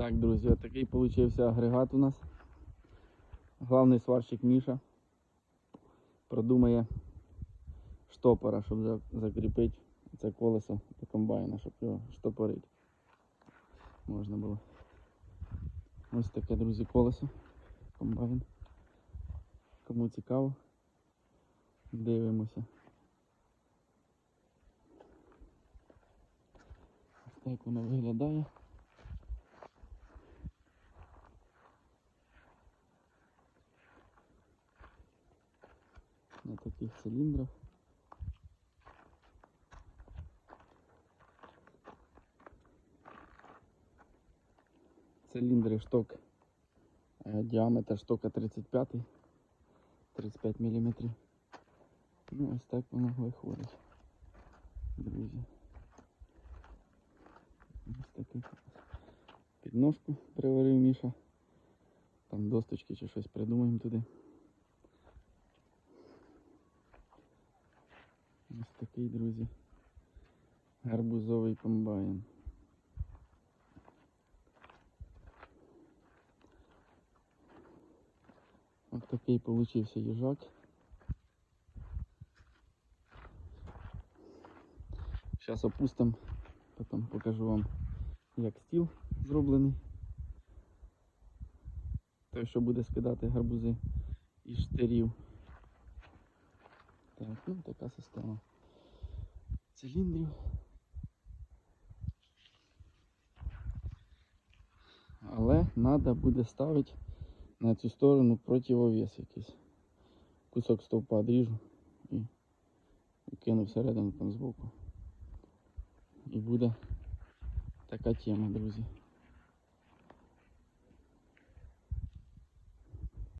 Так, друзі, отакий получився агрегат у нас. Главний сварщик Міша продумає штопора, щоб закріпити це колесо до комбайна, щоб його штопорити. Можна було. Ось таке, друзі, колесо. Комбайн. Кому цікаво, дивимося. Ось так воно виглядає. На таких цилиндрах. Циліндри шток, е, діаметр штока 35, 35 мм. Ну, ось так воно виходить. Друзі. Ось такий підножку приварив Міша. Там досточки чи щось придумаємо туди. Ось такий, друзі, гарбузовий комбайн. Ось такий получився їжак. Зараз опустимо, потім покажу вам, як стіл зроблений. Той, що буде скидати гарбузи із штирів. Так, ну така система циліндрів. Але треба буде ставити на цю сторону противовес якийсь. Кусок стовпа одріжу і, і кину всередину там збоку. І буде така тема, друзі.